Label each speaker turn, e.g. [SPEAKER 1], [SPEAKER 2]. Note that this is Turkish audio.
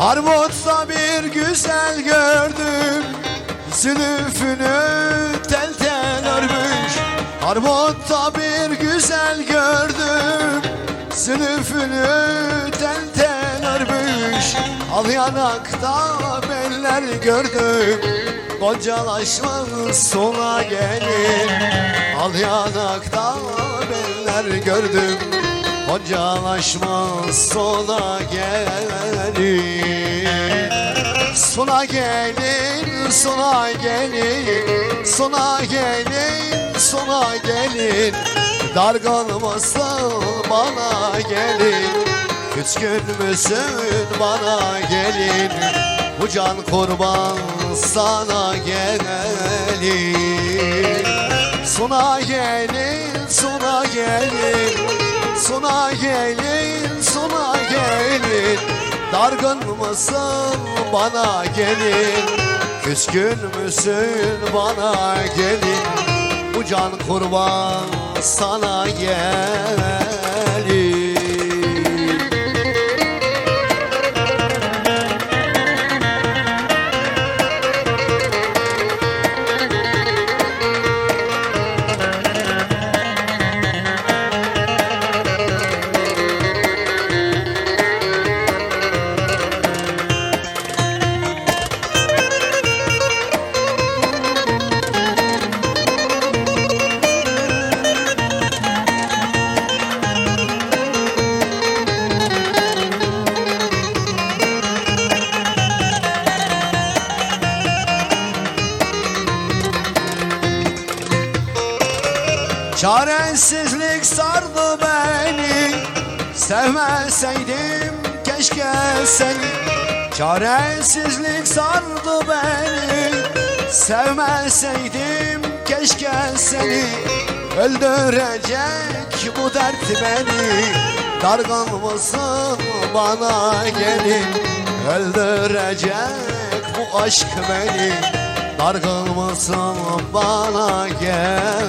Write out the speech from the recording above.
[SPEAKER 1] Armut'ta bir güzel gördüm. Zülüfünü tel tel örmüş. Armut'ta bir güzel gördüm. Zülüfünü tel tel örmüş. Al yanakta beller gördüm. Goncalaşmış sona gelin. Al yanakta beller gördüm Goncalaşmaz sona gelin Sona gelin, sona gelin Sona gelin, sona gelin Dargın mısın bana gelin Küskün müsün bana gelin Bu can kurban sana gelin Sona gelin, sona gelin Sona gelin, sona gelin. Dargın mısın bana gelin. Küskün müsün bana gelin. Bu can kurban sana gelin Çaresizlik sardı beni. Sevmeseydim keşke seni. Çaresizlik sardı beni. Sevmeseydim keşke seni. Öldürecek bu dert beni. Dargın mısın bana gelin Öldürecek bu aşk beni. Dargın mısın bana gelin